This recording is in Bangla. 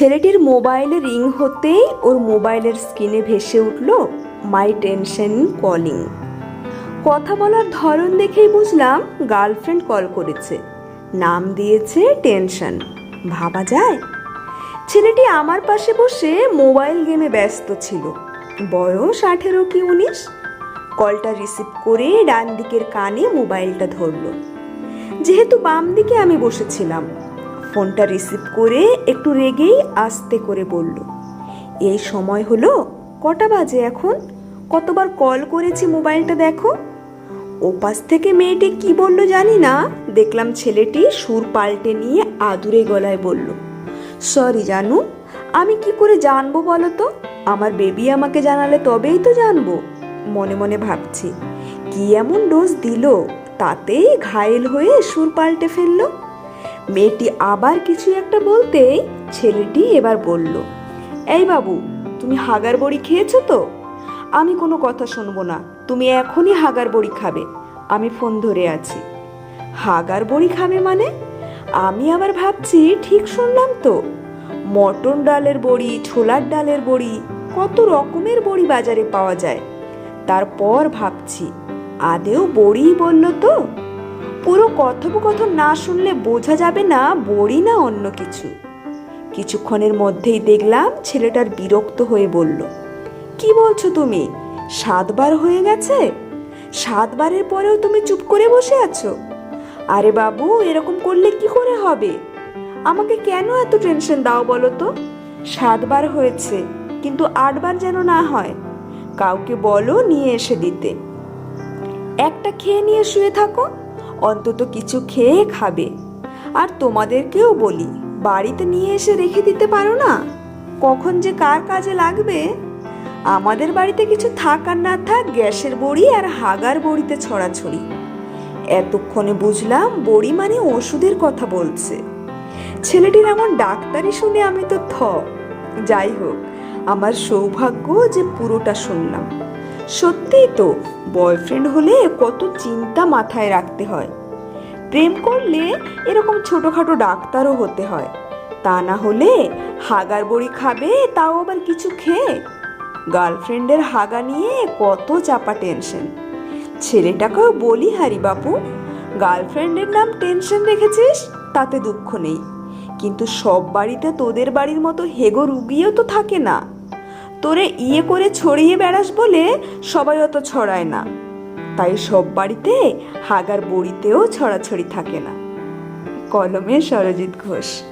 ছেলেটির মোবাইলে রিং হতেই ওর মোবাইলের স্ক্রিনে ভেসে উঠল, মাই টেনশন কলিং। কথা বলার ধরন দেখেই বুঝলাম গার্লফ্রেন্ড কল করেছে। নাম দিয়েছে টেনশন। ভাবা যায়? ছেলেটি আমার পাশে বসে মোবাইল গেমে ব্যস্ত ছিল। বয়স আঠেরো কি উনিশ? কলটা রিসিভ করে ডান দিকের কানে মোবাইলটা ধরলো। যেহেতু বাম দিকে আমি বসেছিলাম ফোনটা রিসিভ করে একটু রেগেই আস্তে করে বলল, এই সময় হলো, কটা বাজে এখন? কতবার কল করেছি মোবাইলটা দেখো? ওপাশ থেকে মেয়েটি কি বলল জানি না, দেখলাম ছেলেটি সুর পাল্টে নিয়ে আদুরে গলায় বলল, সরি জানু, আমি কি করে জানব বলো তো? আমার বেবি আমাকে জানালে তবেই তো জানব। মনে মনে ভাবছি, কি এমন ডোজ দিল, তাতেই ঘায়েল হয়ে সুর পাল্টে ফেলল। মেয়েটি আবার কিছু একটা বলতেই ছেলেটি এবার বলল, এই বাবু, তুমি হাগার বড়ি খেয়েছো তো? আমি কোনো কথা শুনব না, তুমি এখনই হাগার বড়ি খাবে, আমি ফোন ধরে আছি। হাগার বড়ি খাবে মানে? আমি আবার ভাবছি ঠিক শুনলাম তো, মটন ডালের বড়ি, ছোলার ডালের বড়ি, কত রকমের বড়ি বাজারে পাওয়া যায়। তারপর ভাবছি, আদেও বড়িই বলল তো? পুরো কথোপকথন না শুনলে বোঝা যাবে না বড়ি না অন্য কিছু। কিছুক্ষণের মধ্যেই দেখলাম ছেলেটার বিরক্ত হয়ে বলল, কি বলছো তুমি? সাতবার হয়ে গেছে? সাতবারের পরেও তুমি চুপ করে বসে আছো? আরে বাবু, এরকম করলে কি করে হবে? আমাকে কেন এত টেনশন দাও বলো তো? সাতবার হয়েছে, কিন্তু আটবার যেন না হয়। কাউকে বলো নিয়ে এসে দিতে। একটা খেয়ে নিয়ে শুয়ে থাকো। অন্তত কিছু খেয়ে খাবে। আর তোমাদেরকেও বলি, বাড়িতে নিয়ে এসে রেখে দিতে পারো না। কখন যে কার কাজে লাগবে? আমাদের বাড়িতে কিছু থাক আর না থাক, গ্যাসের বড়ি আর হাগার বড়িতে ছড়াছড়ি। এতক্ষণে বুঝলাম বড়ি মানে ওষুধের কথা বলছে। ছেলেটির এমন ডাক্তারি শুনে আমি তো থ। যাই হোক, আমার সৌভাগ্য যে পুরোটা শুনলাম। সত্যিই তো বয়ফ্রেন্ড হলে কত চিন্তা মাথায় রাখতে হয়। প্রেম করলে এরকম ছোটোখাটো ডাক্তারও হতে হয়। তা না হলে হাগার বড়ি খাবে, তাও আবার কিছু খেয়ে। গার্লফ্রেন্ডের হাগা নিয়ে কত চাপা টেনশন ছেলেটাকেও বলি হারি বাপু গার্লফ্রেন্ডের নাম টেনশন রেখেছিস, তাতে দুঃখ নেই। কিন্তু সব বাড়িতে তোদের বাড়ির মতো হেগো রুগীও তো থাকে না। তোরে ইয়ে করে ছড়িয়ে বেড়াস বলে সবাই অত ছড়ায় না। তাই সব বাড়িতে হাগার বড়িতেও ছড়াছড়ি থাকে না। কলমে সরজিৎ ঘোষ।